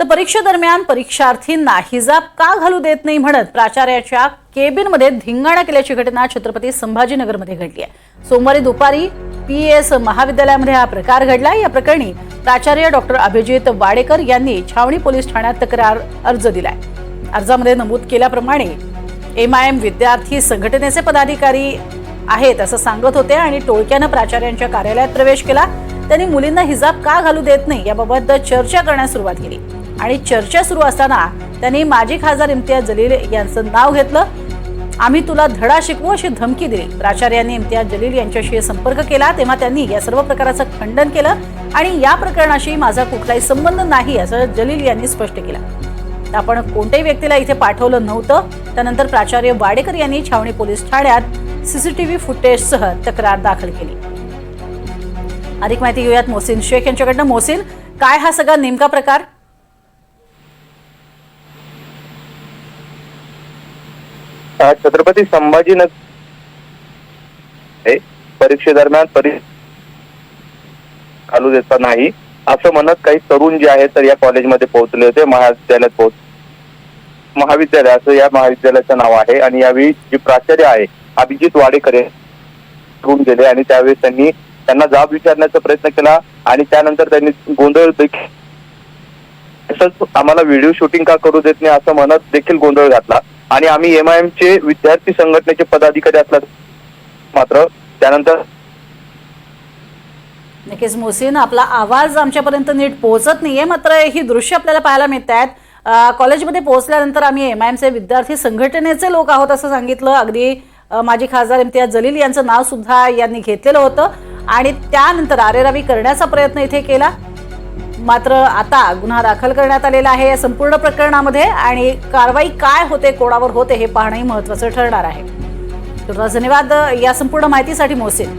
तर परीक्षेदरम्यान परीक्षार्थींना हिजाब का घालू देत नाही म्हणत प्राचार्याच्या केबिनमध्ये धिंगाणा केल्याची घटना छत्रपती संभाजीनगरमध्ये घडली आहे. सोमवारी दुपारी पी एस महाविद्यालयामध्ये हा प्रकार घडला. या प्रकरणी प्राचार्य डॉक्टर अभिजित वाडेकर यांनी छावणी पोलीस ठाण्यात तक्रार अर्ज दिलाय. अर्जामध्ये नमूद केल्याप्रमाणे एम आय एम विद्यार्थी संघटनेचे पदाधिकारी आहेत असं सांगत होते आणि टोळक्यानं प्राचार्यांच्या कार्यालयात प्रवेश केला. त्यांनी मुलींना हिजाब का घालू देत नाही याबाबत चर्चा करण्यास सुरुवात केली. आणि चर्चा सुरू असताना त्यांनी माजी खासदार इम्तियाज जलील यांचं नाव घेतलं. आम्ही तुला धडा शिकवू अशी धमकी दिली. प्राचार्यांनी इम्तियाज जलील यांच्याशी संपर्क केला तेव्हा त्यांनी या सर्व प्रकाराचं खंडन केलं आणि या प्रकरणाशी माझा कुठलाही संबंध नाही असं जलील यांनी स्पष्ट केलं. आपण कोणत्याही व्यक्तीला इथे पाठवलं नव्हतं. त्यानंतर प्राचार्य वाडेकर यांनी छावणी पोलीस ठाण्यात सीसीटीव्ही फुटेजसह तक्रार दाखल केली. अधिक माहिती घेऊयात मोहसिन शेख यांच्याकडनं. मोहसिन काय हा सगळा नेमका प्रकार? छत्रपती संभाजीनगर परीक्षेदरम्यान परी चालू देता नाही. असं म्हणत काही तरुण जे आहेत तर या कॉलेजमध्ये पोहोचले होते महाविद्यालयात पोहोच महाविद्यालय असं या महाविद्यालयाचं नाव आहे. आणि यावेळी जे प्राचार्य आहे अभिजित वाडेकर हे गेले. आणि त्यावेळेस त्यांनी त्यांना जाब विचारण्याचा प्रयत्न केला. आणि त्यानंतर त्यांनी गोंधळ देखील तसंच आम्हाला व्हिडिओ शूटिंग का करू देत नाही असं म्हणत देखील गोंधळ घातला. आणि आम्ही एम आय चे विद्यार्थी संघटनेचे पदाधिकारी असला मात्र त्यानंतर नक्कीच मोहसिन आपला आवाज आमच्यापर्यंत नीट पोहोचत नाहीये मात्र ही दृश्य आपल्याला पाहायला मिळत आहेत कॉलेजमध्ये पोहोचल्यानंतर आम्ही एम आय एमचे विद्यार्थी संघटनेचे लोक आहोत असं सांगितलं. अगदी माजी खासदार इम्तियाज जलील यांचं नाव सुद्धा यांनी घेतलेलं होतं. आणि त्यानंतर आरेरावी करण्याचा प्रयत्न इथे केला. मात्र आता गुन्हा दाखल करण्यात आलेला आहे या संपूर्ण प्रकरणामध्ये आणि कारवाई काय होते कोणावर होते हे पाहणंही महत्वाचं ठरणार आहे. तर धन्यवाद या संपूर्ण माहितीसाठी मोहसिन.